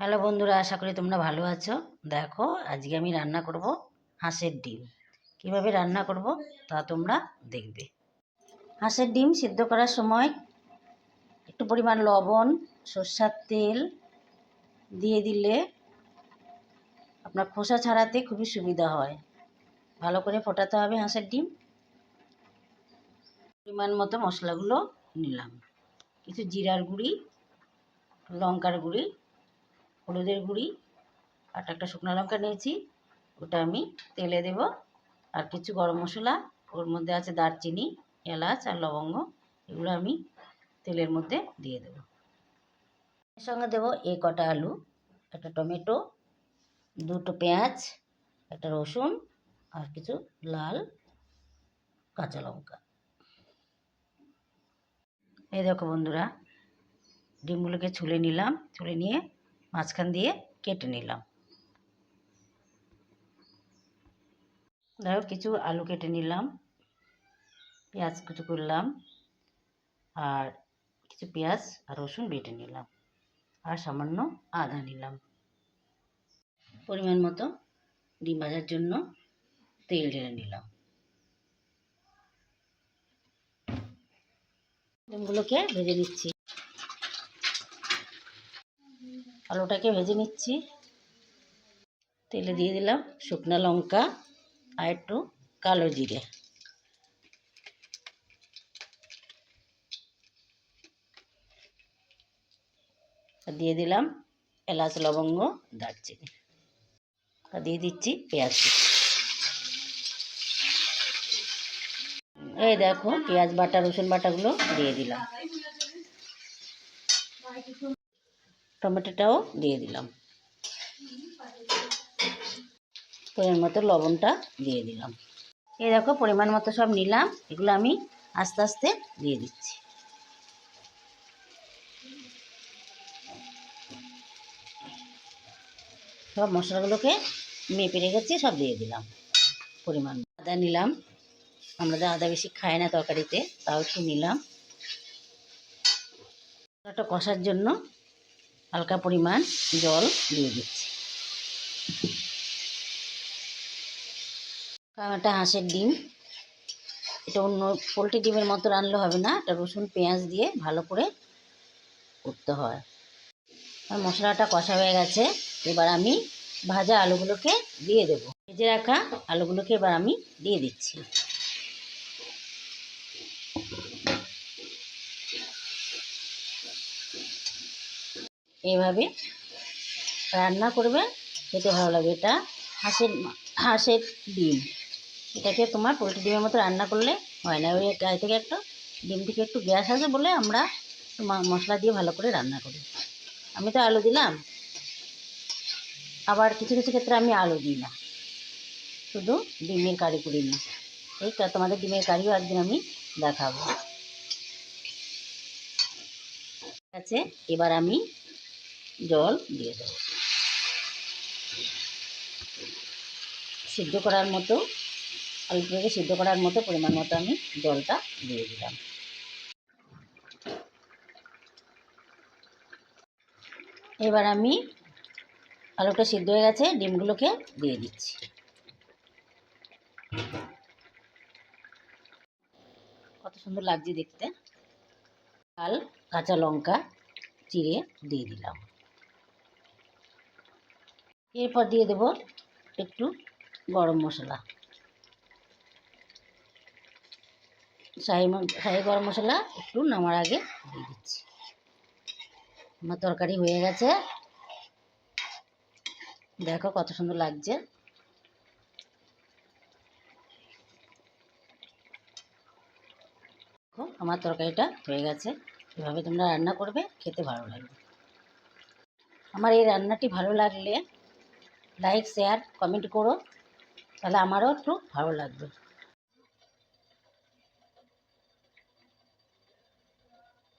Hello বন্ধুরা, আশা করি তোমরা ভালো আছো। দেখো, আজকে আমি রান্না করব হাঁসের ডিম। কীভাবে রান্না করব তা তোমরা দেখবে। হাঁসের ডিম সিদ্ধ করার সময় একটু পরিমাণ লবণ, সর্ষার তেল দিয়ে দিলে আপনার খোসা ছাড়াতে খুবই সুবিধা হয়। ভালো করে ফোটাতে হবে হাঁসের ডিম। পরিমাণ মতো মশলাগুলো নিলাম। কিছু জিরার গুঁড়ি, লঙ্কার গুঁড়ি হলুদের গুঁড়ি, আর একটা শুকনো লঙ্কা নিয়েছি, ওটা আমি তেলে দেব। আর কিছু গরম মশলা, ওর মধ্যে আছে দারচিনি, এলাচ আর লবঙ্গ, এগুলো আমি তেলের মধ্যে দিয়ে দেব। এর সঙ্গে দেবো এই কটা আলু, একটা টমেটো, দুটো পেঁয়াজ, একটা রসুন, আর কিছু লাল কাঁচা লঙ্কা। এই দেখো বন্ধুরা, ডিমগুলোকে ছুলে নিলাম, ছুলে নিয়ে মাঝখান দিয়ে কেটে নিলাম। দেখো কিছু আলু কেটে নিলাম, পেঁয়াজ কুচু করলাম, আর কিছু পেঁয়াজ আর রসুন বেটে নিলাম, আর সামান্য আদা নিলাম। পরিমাণ মতো ডিম ভাজার জন্য তেল ঢেলে নিলাম। ডিমগুলোকে ভেজে নিচ্ছি। আলুটাকে ভেজে নিচ্ছি। তেলে দিয়ে দিলাম শুকনো লঙ্কা আর একটু কালো জিরে। দিয়ে দিলাম এলাচ, লবঙ্গ, দারচিনি। আর দিয়ে দিচ্ছি পেঁয়াজ। এই দেখো পেঁয়াজ বাটা, রসুন বাটাগুলো দিয়ে দিলাম। টমেটোটাও দিয়ে দিলাম। পরিমাণ মতো লবণটা দিয়ে দিলাম। এই দেখো, পরিমাণ মতো সব নিলাম। এগুলো আমি আস্তে আস্তে দিয়ে দিচ্ছি। সব মশলাগুলোকে মেপে রেখেছি, সব দিয়ে দিলাম। পরিমাণ আদা নিলাম। আমরা তো আদা বেশি খাই না তরকারিতে, তাও একটু নিলাম। একটা কষার জন্য হালকা পরিমাণ জল দিয়ে দিচ্ছি। কারণ এটা হাঁসের ডিম। এটা অন্য পোলট্রি ডিমের মতো রানলে হবে না, এটা রসুন, পেঁয়াজ দিয়ে ভালো করে করতে হয়। আর মশলাটা কষা হয়ে গেছে, এবার আমি ভাজা আলুগুলোকে দিয়ে দেব। ভেজে রাখা আলুগুলোকে এবার আমি দিয়ে দিচ্ছি। এইভাবে রান্না করবে, খেতে ভালো লাগে এটা হাঁসের হাঁসের ডিম। এটাকে তোমার পোলট্রি ডিমের মতো রান্না করলে হয় না। ওই গায়ে থেকে একটু ডিম থেকে একটু গ্যাস আছে বলে আমরা মশলা দিয়ে ভালো করে রান্না করি। আমি তো আলু দিলাম। আবার কিছু কিছু ক্ষেত্রে আমি আলু দিই না। শুধু ডিমের কারি করি না। এই তোমাদের ডিমের কারিও একদিন আমি দেখাবো। আছে? এবার আমি জল দিয়ে দেব। সিদ্ধ করার মতো আলুটাকে সিদ্ধ করার মতো পরিমাণ মতো আমি জলটা দিয়ে দিলাম। এবার আমি আলুটা সিদ্ধ হয়ে গেছে, ডিমগুলোকে দিয়ে দিচ্ছি। কত সুন্দর লাগছে দেখতে। লাল, কাঁচা লঙ্কা চিড়ে দিয়ে দিলাম। এরপর দিয়ে দেব একটু গরম মশলা। শাহি শাহি গরম মশলা একটু নামার আগে দিয়ে দিচ্ছি। আমার তরকারি হয়ে গেছে। দেখো কত সুন্দর লাগছে। আমার তরকারিটা হয়ে গেছে। এভাবে তোমরা রান্না করবে, খেতে ভালো লাগবে। আমার এই রান্নাটি ভালো লাগলে লাইক শেয়ার কমেন্ট করো। তাহলে আমারও একটু ভালো লাগবে।